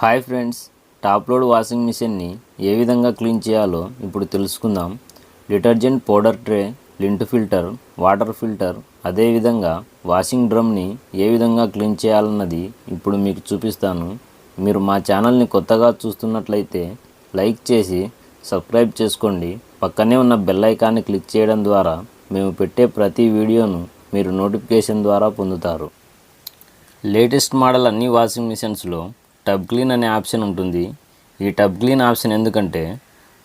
Hi friends top load washing మిషన్ని ఏ విధంగా క్లీన్ చేయాలో ఇప్పుడు తెలుసుకుందాం. Detergent powder tray lint filter water filter అదేవిధంగా వాషింగ్ డ్రమ్ని ఏ విధంగా క్లీన్ చేయాలన్నది ఇప్పుడు మీకు చూపిస్తాను. మీరు మా ఛానల్ని కొత్తగా చూస్తున్నట్లయితే లైక్ చేసి సబ్స్క్రైబ్ చేసుకోండి. పక్కనే ఉన్న బెల్ ఐకాన్ని క్లిక్ చేయడం ద్వారా మేము పెట్టే ప్రతి వీడియోను మీరు నోటిఫికేషన్ ద్వారా పొందుతారు. లేటెస్ట్ మోడల్ అన్ని వాషింగ్ మిషన్స్లో టబ్ క్లీన్ అనే ఆప్షన్ ఉంటుంది. ఈ టబ్ క్లీన్ ఆప్షన్ ఎందుకంటే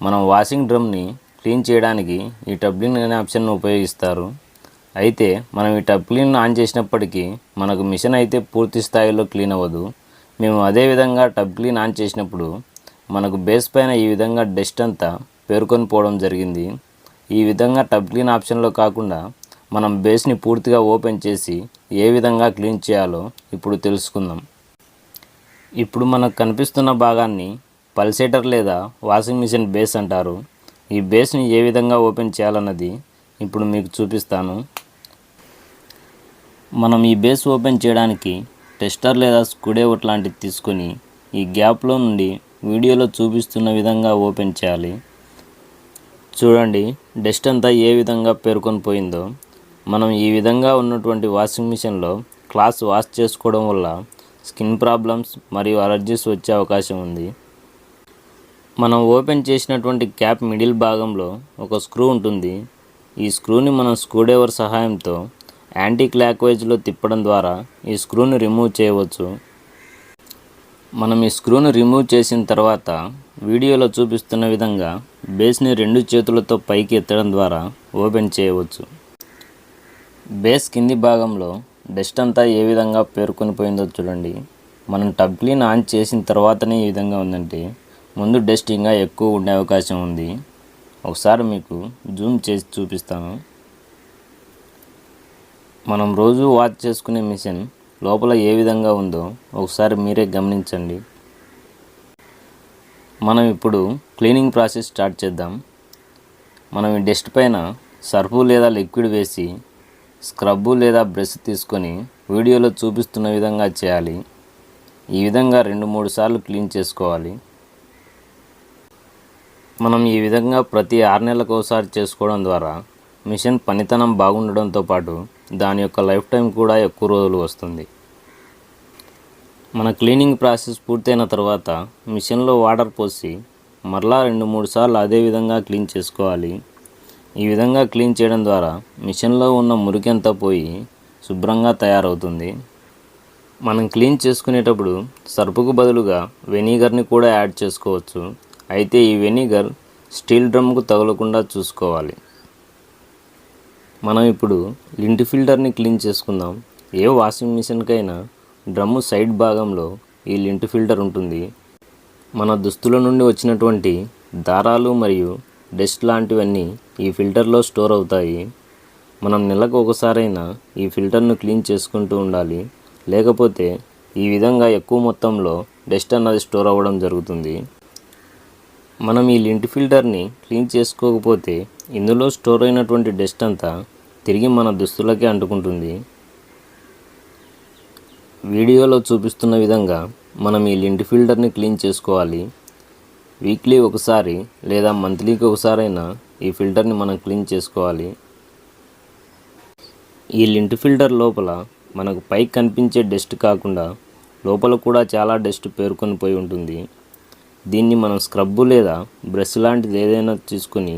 మనం వాషింగ్ డ్రమ్ని క్లీన్ చేయడానికి ఈ టబ్ క్లీన్ అనే ఆప్షన్ను ఉపయోగిస్తారు. అయితే మనం ఈ టబ్ క్లీన్ ఆన్ చేసినప్పటికీ మనకు మిషన్ అయితే పూర్తి స్థాయిలో క్లీన్ అవ్వదు. మేము అదే విధంగా టబ్ క్లీన్ ఆన్ చేసినప్పుడు మనకు బేస్ పైన ఈ విధంగా డస్ట్ అంతా పేర్కొని పోవడం జరిగింది. ఈ విధంగా టబ్ క్లీన్ ఆప్షన్లో కాకుండా మనం బేస్ని పూర్తిగా ఓపెన్ చేసి ఏ విధంగా క్లీన్ చేయాలో ఇప్పుడు తెలుసుకుందాం. ఇప్పుడు మనకు కనిపిస్తున్న భాగాన్ని పల్సేటర్ లేదా వాషింగ్ మిషన్ బేస్ అంటారు. ఈ బేస్ని ఏ విధంగా ఓపెన్ చేయాలన్నది ఇప్పుడు మీకు చూపిస్తాను. మనం ఈ బేస్ ఓపెన్ చేయడానికి టెస్టర్ లేదా స్క్రూడేవర్ లాంటిది తీసుకొని ఈ గ్యాప్లో నుండి వీడియోలో చూపిస్తున్న విధంగా ఓపెన్ చేయాలి. చూడండి డస్ట్ అంతా ఏ విధంగా పేర్కొని పోయిందో. మనం ఈ విధంగా ఉన్నటువంటి వాషింగ్ మిషన్లో క్లాస్ వాష్ చేసుకోవడం వల్ల స్కిన్ ప్రాబ్లమ్స్ మరియు అలర్జీస్ వచ్చే అవకాశం ఉంది. మనం ఓపెన్ చేసినటువంటి క్యాప్ మిడిల్ భాగంలో ఒక స్క్రూ ఉంటుంది. ఈ స్క్రూని మనం స్క్రూడేవర్ సహాయంతో యాంటీ క్లాక్వైజ్లో తిప్పడం ద్వారా ఈ స్క్రూని రిమూవ్ చేయవచ్చు. మనం ఈ స్క్రూను రిమూవ్ చేసిన తర్వాత వీడియోలో చూపిస్తున్న విధంగా బేస్ని రెండు చేతులతో పైకి ఎత్తడం ద్వారా ఓపెన్ చేయవచ్చు. బేస్ కింది భాగంలో డస్ట్ అంతా ఏ విధంగా పేరుకొని పోయిందో చూడండి. మనం టబ్ క్లీన్ ఆన్ చేసిన తర్వాతనే ఈ విధంగా ఉందంటే ముందు డస్ట్ ఇంకా ఎక్కువ ఉండే అవకాశం ఉంది. ఒకసారి మీకు జూమ్ చేసి చూపిస్తాను. మనం రోజు వాచ్ చేసుకునే మిషన్ లోపల ఏ విధంగా ఉందో ఒకసారి మీరే గమనించండి. మనం ఇప్పుడు క్లీనింగ్ ప్రాసెస్ స్టార్ట్ చేద్దాం. మనం ఈ డస్ట్ పైన సర్ఫు లేదా లిక్విడ్ వేసి స్క్రబ్బు లేదా బ్రష్ తీసుకొని వీడియోలో చూపిస్తున్న విధంగా చేయాలి. ఈ విధంగా రెండు మూడు సార్లు క్లీన్ చేసుకోవాలి. మనం ఈ విధంగా ప్రతి ఆరు నెలలకు ఒకసారి చేసుకోవడం ద్వారా మిషన్ పనితనం బాగుండడంతో పాటు దాని యొక్క లైఫ్ టైం కూడా ఎక్కువ రోజులు వస్తుంది. మన క్లీనింగ్ ప్రాసెస్ పూర్తయిన తర్వాత మిషన్లో వాటర్ పోసి మరలా రెండు మూడు సార్లు అదే విధంగా క్లీన్ చేసుకోవాలి. ఈ విధంగా క్లీన్ చేయడం ద్వారా మిషన్లో ఉన్న మురికంతా పోయి శుభ్రంగా తయారవుతుంది. మనం క్లీన్ చేసుకునేటప్పుడు సర్పుకు బదులుగా వెనిగర్ని కూడా యాడ్ చేసుకోవచ్చు. అయితే ఈ వెనిగర్ స్టీల్ డ్రమ్కు తగలకుండా చూసుకోవాలి. మనం ఇప్పుడు లింట్ ఫిల్టర్ని క్లీన్ చేసుకుందాం. ఏ వాషింగ్ మిషన్కైనా డ్రమ్ము సైడ్ భాగంలో ఈ లింట్ ఫిల్టర్ ఉంటుంది. మన దుస్తుల నుండి వచ్చినటువంటి దారాలు మరియు డస్ట్ లాంటివన్నీ ఈ ఫిల్టర్లో స్టోర్ అవుతాయి. మనం నెలకు ఒకసారైనా ఈ ఫిల్టర్ను క్లీన్ చేసుకుంటూ ఉండాలి. లేకపోతే ఈ విధంగా ఎక్కువ మొత్తంలో డస్ట్ అన్నది స్టోర్ అవ్వడం జరుగుతుంది. మనం ఈ లింట్ ఫిల్టర్ని క్లీన్ చేసుకోకపోతే ఇందులో స్టోర్ అయినటువంటి డస్ట్ అంతా తిరిగి మన దుస్తులకే అంటుకుంటుంది. వీడియోలో చూపిస్తున్న విధంగా మనం ఈ లింట్ ఫిల్టర్ని క్లీన్ చేసుకోవాలి. వీక్లీ ఒకసారి లేదా మంత్లీకి ఒకసారైనా ఈ ఫిల్టర్ని మనం క్లీన్ చేసుకోవాలి. ఈ లింట్ ఫిల్టర్ లోపల మనకు పైకి కనిపించే డస్ట్ కాకుండా లోపల కూడా చాలా డస్ట్ పేరుకొని పోయి ఉంటుంది. దీన్ని మనం స్క్రబ్బు లేదా బ్రష్ లాంటిది ఏదైనా తీసుకొని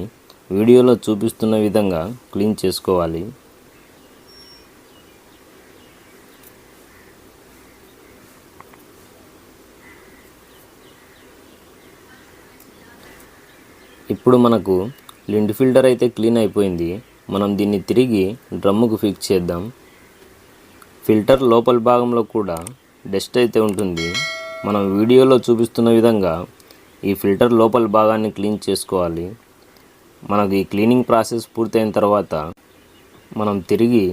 వీడియోలో చూపిస్తున్న విధంగా క్లీన్ చేసుకోవాలి. ఇప్పుడు మనకు లిండ్ ఫిల్టర్ అయితే క్లీన్ అయిపోయింది. మనం దీన్ని తిరిగి డ్రమ్ముకు ఫిక్స్ చేద్దాం. ఫిల్టర్ లోపల భాగంలో కూడా డస్ట్ అయితే ఉంటుంది. మనం వీడియోలో చూపిస్తున్న విధంగా ఈ ఫిల్టర్ లోపల భాగాన్ని క్లీన్ చేసుకోవాలి. మనకు ఈ క్లీనింగ్ ప్రాసెస్ పూర్తయిన తర్వాత మనం తిరిగి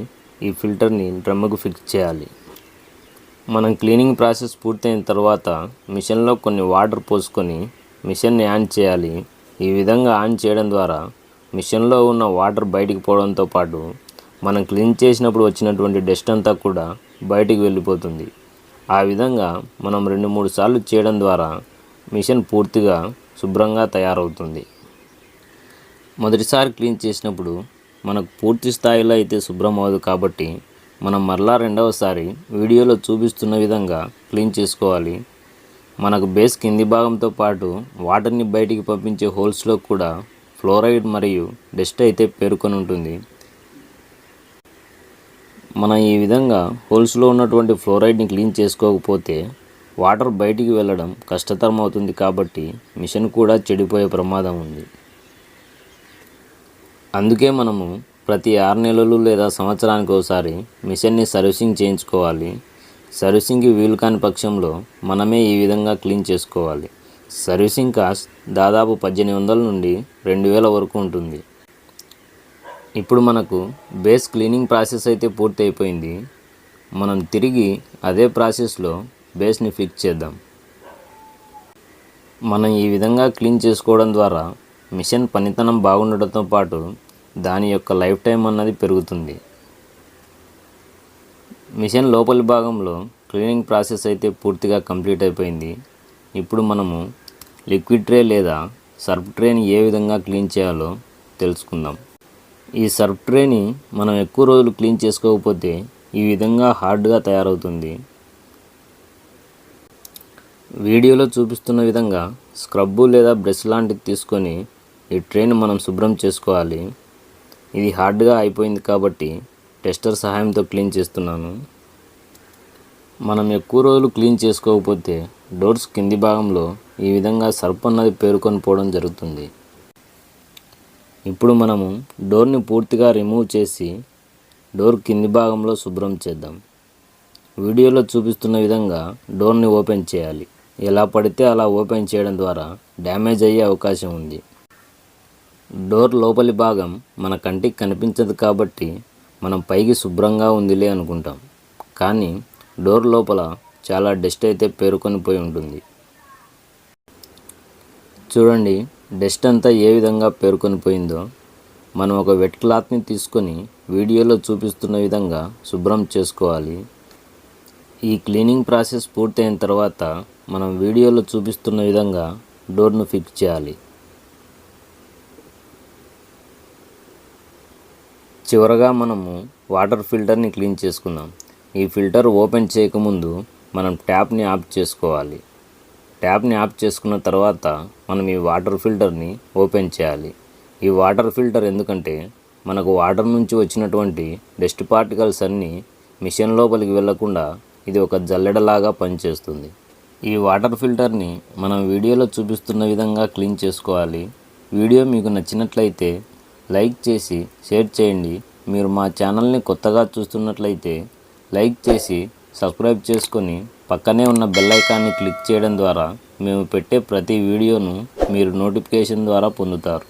ఈ ఫిల్టర్ని డ్రమ్ముకు ఫిక్స్ చేయాలి. మనం క్లీనింగ్ ప్రాసెస్ పూర్తయిన తర్వాత మిషన్లో కొన్ని వాటర్ పోసుకొని మిషన్ని ఆన్ చేయాలి. ఈ విధంగా ఆన్ చేయడం ద్వారా మిషన్లో ఉన్న వాటర్ బయటికి పోవడంతో పాటు మనం క్లీన్ చేసినప్పుడు వచ్చినటువంటి డస్ట్ అంతా కూడా బయటికి వెళ్ళిపోతుంది. ఆ విధంగా మనం రెండు మూడు సార్లు చేయడం ద్వారా మిషన్ పూర్తిగా శుభ్రంగా తయారవుతుంది. మొదటిసారి క్లీన్ చేసినప్పుడు మనకు పూర్తి స్థాయిలో అయితే శుభ్రం అవ్వదు కాబట్టి మనం మరలా రెండవసారి వీడియోలో చూపిస్తున్న విధంగా క్లీన్ చేసుకోవాలి. మనకు బేస్ కింది భాగంతో పాటు వాటర్ని బయటికి పంపించే హోల్స్లో కూడా ఫ్లోరైడ్ మరియు డస్ట్ అయితే పేరుకొని ఉంటుంది. మనం ఈ విధంగా హోల్స్లో ఉన్నటువంటి ఫ్లోరైడ్ని క్లీన్ చేసుకోకపోతే వాటర్ బయటికి వెళ్ళడం కష్టతరం అవుతుంది కాబట్టి మిషన్ కూడా చెడిపోయే ప్రమాదం ఉంది. అందుకే మనము ప్రతి ఆరు నెలలు లేదా సంవత్సరానికి ఒకసారి మిషన్ని సర్వీసింగ్ చేయించుకోవాలి. సర్వీసింగ్కి వీలు కాని పక్షంలో మనమే ఈ విధంగా క్లీన్ చేసుకోవాలి. సర్వీసింగ్ కాస్ట్ దాదాపు పద్దెనిమిది వందల నుండి రెండు వేల వరకు ఉంటుంది. ఇప్పుడు మనకు బేస్ క్లీనింగ్ ప్రాసెస్ అయితే పూర్తి అయిపోయింది. మనం తిరిగి అదే ప్రాసెస్లో బేస్ని ఫిక్స్ చేద్దాం. మనం ఈ విధంగా క్లీన్ చేసుకోవడం ద్వారా మిషన్ పనితనం బాగుండటంతో పాటు దాని యొక్క లైఫ్ టైం అన్నది పెరుగుతుంది. మిషన్ లోపలి భాగంలో క్లీనింగ్ ప్రాసెస్ అయితే పూర్తిగా కంప్లీట్ అయిపోయింది. ఇప్పుడు మనము లిక్విడ్ ట్రే లేదా సర్ఫ్ ట్రేని ఏ విధంగా క్లీన్ చేయాలో తెలుసుకుందాం. ఈ సర్ఫ్ ట్రేని మనం ఎక్కువ రోజులు క్లీన్ చేసుకోకపోతే ఈ విధంగా హార్డ్గా తయారవుతుంది. వీడియోలో చూపిస్తున్న విధంగా స్క్రబ్బు లేదా బ్రష్ లాంటిది తీసుకొని ఈ ట్రేని మనం శుభ్రం చేసుకోవాలి. ఇది హార్డ్గా అయిపోయింది కాబట్టి టెస్టర్ సహాయంతో క్లీన్ చేస్తున్నాను. మనం ఎక్కువ రోజులు క్లీన్ చేసుకోకపోతే డోర్స్ కింది భాగంలో ఈ విధంగా సర్ప్ అన్నది పేరుకొని పోవడం జరుగుతుంది. ఇప్పుడు మనము డోర్ని పూర్తిగా రిమూవ్ చేసి డోర్ కింది భాగంలో శుభ్రం చేద్దాం. వీడియోలో చూపిస్తున్న విధంగా డోర్ని ఓపెన్ చేయాలి. ఎలా పడితే అలా ఓపెన్ చేయడం ద్వారా డ్యామేజ్ అయ్యే అవకాశం ఉంది. డోర్ లోపలి భాగం మన కంటికి కనిపించదు కాబట్టి మనం పైకి శుభ్రంగా ఉందిలే అనుకుంటాం. కానీ డోర్ లోపల చాలా డస్ట్ అయితే పేరుకొని పోయి ఉంటుంది. చూడండి డస్ట్ అంతా ఏ విధంగా పేరుకొని పోయిందో. మనం ఒక వెట్ క్లాత్ని తీసుకొని వీడియోలో చూపిస్తున్న విధంగా శుభ్రం చేసుకోవాలి. ఈ క్లీనింగ్ ప్రాసెస్ పూర్తయిన తర్వాత మనం వీడియోలో చూపిస్తున్న విధంగా డోర్ను ఫిక్స్ చేయాలి. చివరగా మనము వాటర్ ఫిల్టర్ని క్లీన్ చేసుకుందాం. ఈ ఫిల్టర్ ఓపెన్ చేయకముందు మనం ట్యాప్ని ఆఫ్ చేసుకోవాలి. ట్యాప్ని ఆఫ్ చేసుకున్న తర్వాత మనం ఈ వాటర్ ఫిల్టర్ని ఓపెన్ చేయాలి. ఈ వాటర్ ఫిల్టర్ ఎందుకంటే మనకు వాటర్ నుంచి వచ్చినటువంటి డస్ట్ పార్టికల్స్ అన్నీ మిషన్ లోపలికి వెళ్ళకుండా ఇది ఒక జల్లెడలాగా పనిచేస్తుంది. ఈ వాటర్ ఫిల్టర్ని మనం వీడియోలో చూపిస్తున్న విధంగా క్లీన్ చేసుకోవాలి. వీడియో మీకు నచ్చినట్లయితే లైక్ చేసి షేర్ చేయండి. మీరు మా ఛానల్ని కొత్తగా చూస్తున్నట్లయితే లైక్ చేసి సబ్స్క్రైబ్ చేసుకొని పక్కనే ఉన్న బెల్ ఐకాన్ని క్లిక్ చేయడం ద్వారా మేము పెట్టే ప్రతి వీడియోను మీరు నోటిఫికేషన్ ద్వారా పొందుతారు.